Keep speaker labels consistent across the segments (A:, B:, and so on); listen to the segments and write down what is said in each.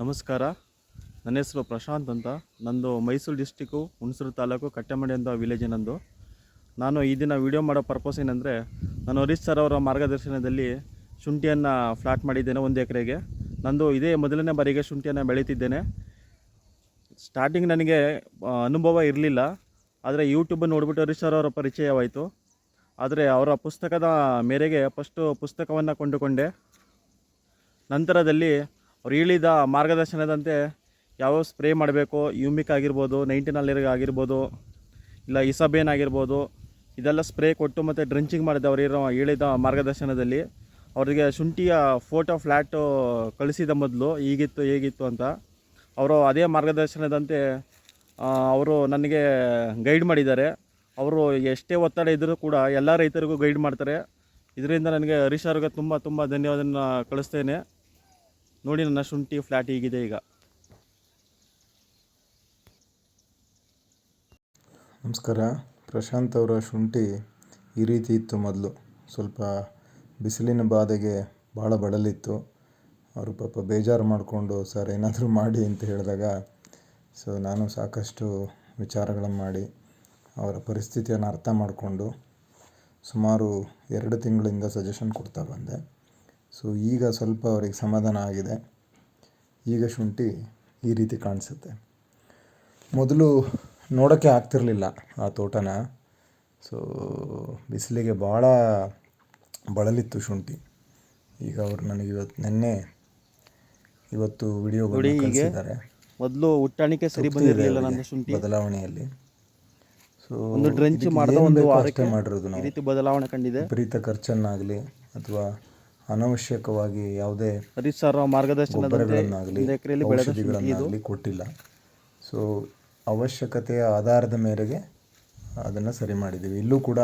A: ನಮಸ್ಕಾರ. ನನ್ನ ಹೆಸರು ಪ್ರಶಾಂತ್ ಅಂತ. ನಂದು ಮೈಸೂರು ಡಿಸ್ಟಿಕ್ಕು ಹುಣಸೂರು ತಾಲೂಕು ಕಟ್ಟೆಮಡಿ ಅಂತ ವಿಲೇಜ್ ನಂದು. ನಾನು ಈ ದಿನ ವಿಡಿಯೋ ಮಾಡೋ ಪರ್ಪಸ್ ಏನಂದರೆ, ನಾನು ಹರೀಶ್ ಸರ್ ಅವರ ಮಾರ್ಗದರ್ಶನದಲ್ಲಿ ಶುಂಠಿಯನ್ನು ಫ್ಲಾಟ್ ಮಾಡಿದ್ದೇನೆ ಒಂದು ಎಕರೆಗೆ. ನಂದು ಇದೇ ಮೊದಲನೇ ಬಾರಿಗೆ ಶುಂಠಿಯನ್ನು ಬೆಳೀತಿದ್ದೇನೆ. ಸ್ಟಾರ್ಟಿಂಗ್ ನನಗೆ ಅನುಭವ ಇರಲಿಲ್ಲ. ಆದರೆ ಯೂಟ್ಯೂಬ್ ನೋಡಿಬಿಟ್ಟು ಹರೀಶ್ ಸರ್ ಅವರ ಪರಿಚಯವಾಯಿತು. ಆದರೆ ಅವರ ಪುಸ್ತಕದ ಮೇರೆಗೆ ಫಸ್ಟು ಪುಸ್ತಕವನ್ನು ಕೊಂಡುಕೊಂಡೆ. ನಂತರದಲ್ಲಿ ಅವ್ರು ಹೇಳಿದ ಮಾರ್ಗದರ್ಶನದಂತೆ ಯಾವ ಸ್ಪ್ರೇ ಮಾಡಬೇಕು, ಯೂಮಿಕ್ ಆಗಿರ್ಬೋದು ನೈಂಟಿನಲ್ಲಿ ಆಗಿರ್ಬೋದು, ಇಲ್ಲ ಇಸಬೇನ್ ಆಗಿರ್ಬೋದು, ಇದೆಲ್ಲ ಸ್ಪ್ರೇ ಕೊಟ್ಟು ಮತ್ತು ಡ್ರಿಂಚಿಂಗ್ ಮಾಡಿದ್ದೆ ಅವ್ರು ಇರೋ ಹೇಳಿದ ಮಾರ್ಗದರ್ಶನದಲ್ಲಿ. ಅವರಿಗೆ ಶುಂಠಿಯ ಫೋಟೋ ಫ್ಲ್ಯಾಟು ಕಳಿಸಿದ ಮೊದಲು ಹೀಗಿತ್ತು ಹೇಗಿತ್ತು ಅಂತ. ಅವರು ಅದೇ ಮಾರ್ಗದರ್ಶನದಂತೆ ಅವರು ನನಗೆ ಗೈಡ್ ಮಾಡಿದ್ದಾರೆ. ಅವರು ಎಷ್ಟೇ ಒತ್ತಡ ಇದ್ದರೂ ಕೂಡ ಎಲ್ಲ ರೈತರಿಗೂ ಗೈಡ್ ಮಾಡ್ತಾರೆ. ಇದರಿಂದ ನನಗೆ ಹರೀಶ್ ಅವ್ರಿಗೆ ತುಂಬ ತುಂಬ ಧನ್ಯವಾದನ ಕಳಿಸ್ತೇನೆ. ನೋಡಿ ನನ್ನ ಶುಂಠಿ ಫ್ಲ್ಯಾಟ್ ಹೀಗಿದೆ ಈಗ.
B: ನಮಸ್ಕಾರ. ಪ್ರಶಾಂತ್ ಅವರ ಶುಂಠಿ ಈ ರೀತಿ ಇತ್ತು ಮೊದಲು. ಸ್ವಲ್ಪ ಬಿಸಿಲಿನ ಬಾಧೆಗೆ ಭಾಳ ಬಳಲಿತ್ತು. ಅವರು ಪಾಪ ಬೇಜಾರು ಮಾಡಿಕೊಂಡು, ಸರ್, ಏನಾದರೂ ಮಾಡಿ ಅಂತ ಹೇಳಿದಾಗ, ಸೊ ನಾನು ಸಾಕಷ್ಟು ವಿಚಾರಗಳನ್ನು ಮಾಡಿ, ಅವರ ಪರಿಸ್ಥಿತಿಯನ್ನು ಅರ್ಥ ಮಾಡಿಕೊಂಡು ಸುಮಾರು ಎರಡು ತಿಂಗಳಿಂದ ಸಜೆಷನ್ ಕೊಡ್ತಾ ಬಂದೆ. ಸೊ ಈಗ ಸ್ವಲ್ಪ ಅವರಿಗೆ ಸಮಾಧಾನ ಆಗಿದೆ. ಈಗ ಶುಂಠಿ ಈ ರೀತಿ ಕಾಣಿಸುತ್ತೆ. ಮೊದಲು ನೋಡೋಕ್ಕೆ ಆಗ್ತಿರಲಿಲ್ಲ ಆ ತೋಟನ. ಸೊ ಬಿಸಿಲಿಗೆ ಭಾಳ ಬಳಲಿತ್ತು ಶುಂಠಿ. ಈಗ ಅವರು ನನಗೆ ಇವತ್ತು ನಿನ್ನೆ ಇವತ್ತು
A: ವಿಡಿಯೋ
B: ಕಳಿಸಿದ್ದಾರೆ.
A: ಮೊದಲು ಹುಟ್ಟಾಣಿಕೆ ಸರಿ ಬಂದಿರಲಿಲ್ಲ ನನ್ನ ಶುಂಠಿ.
B: ಬದಲಾವಣೆಯಲ್ಲಿ. ಸೊ
A: ಒಂದು ಡ್ರೆಂಚ್ ಮಾಡಿದ ಒಂದು ವಾರಕ್ಕೆ
B: ಮಾಡಿರೋದು
A: ಈ
B: ನಾವು
A: ರೀತಿ ಬದಲಾವಣೆ ಕಂಡಿದೆ.
B: ವಿಪರೀತ ಖರ್ಚನ್ನಾಗಲಿ ಅಥವಾ ಅನವಶ್ಯಕವಾಗಿ ಯಾವುದೇ
A: ಪರಿಸರ ಸರ್
B: ಕೊಟ್ಟಿಲ್ಲ. ಸೊ ಅವಶ್ಯಕತೆಯ ಆಧಾರದ ಮೇರೆಗೆ ಅದನ್ನು ಸರಿ ಮಾಡಿದ್ದೀವಿ. ಇಲ್ಲೂ ಕೂಡ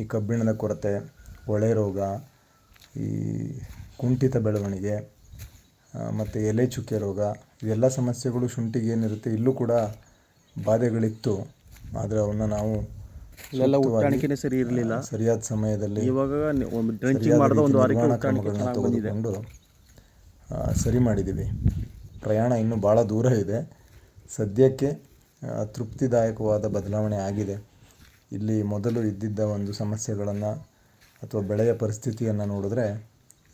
B: ಈ ಕಬ್ಬಿಣದ ಕೊರತೆ ಒಳೆ ರೋಗ ಈ ಕುಂಠಿತ ಬೆಳವಣಿಗೆ ಮತ್ತು ಎಲೆ ಚುಕ್ಕೆ ರೋಗ ಇವೆಲ್ಲ ಸಮಸ್ಯೆಗಳು ಶುಂಠಿಗೆ ಏನಿರುತ್ತೆ ಇಲ್ಲೂ ಕೂಡ ಬಾಧೆಗಳಿತ್ತು. ಆದರೆ ಅವನ್ನ ನಾವು
A: ಇಲ್ಲೆಲ್ಲ ಉಟ್ಟಾಣಿಕೆನೆ ಸರಿ ಇರಲಿಲ್ಲ.
B: ಸರಿಯಾದ ಸಮಯದಲ್ಲಿ
A: ಇವಾಗ ಡ್ರೆಂಚಿಂಗ್ ಮಾಡಿದ ಒಂದು ವಾರಕ್ಕೆ
B: ಉಟ್ಟಾಣಿಕೆ
A: ಚೆನ್ನಾಗಿ ಬಂದಿದೆ.
B: ಸರಿ ಮಾಡಿದ್ದೀವಿ. ಪ್ರಯಾಣ ಇನ್ನೂ ಭಾಳ ದೂರ ಇದೆ. ಸದ್ಯಕ್ಕೆ ತೃಪ್ತಿದಾಯಕವಾದ ಬದಲಾವಣೆ ಆಗಿದೆ. ಇಲ್ಲಿ ಮೊದಲು ಇದ್ದಿದ್ದ ಒಂದು ಸಮಸ್ಯೆಗಳನ್ನು ಅಥವಾ ಬೆಳೆಯ ಪರಿಸ್ಥಿತಿಯನ್ನು ನೋಡಿದ್ರೆ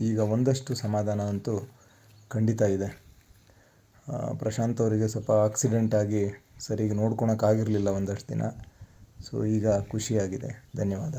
B: ಈಗ ಒಂದಷ್ಟು ಸಮಾಧಾನ ಅಂತೂ ಖಂಡಿತ ಇದೆ. ಪ್ರಶಾಂತ್ ಅವರಿಗೆ ಸ್ವಲ್ಪ ಆಕ್ಸಿಡೆಂಟ್ ಆಗಿ ಸರಿಗೆ ನೋಡ್ಕೊಳಕ್ಕಾಗಿರಲಿಲ್ಲ ಒಂದಷ್ಟು ದಿನ. ಸೊ ಈಗ ಖುಷಿಯಾಗಿದೆ. ಧನ್ಯವಾದ.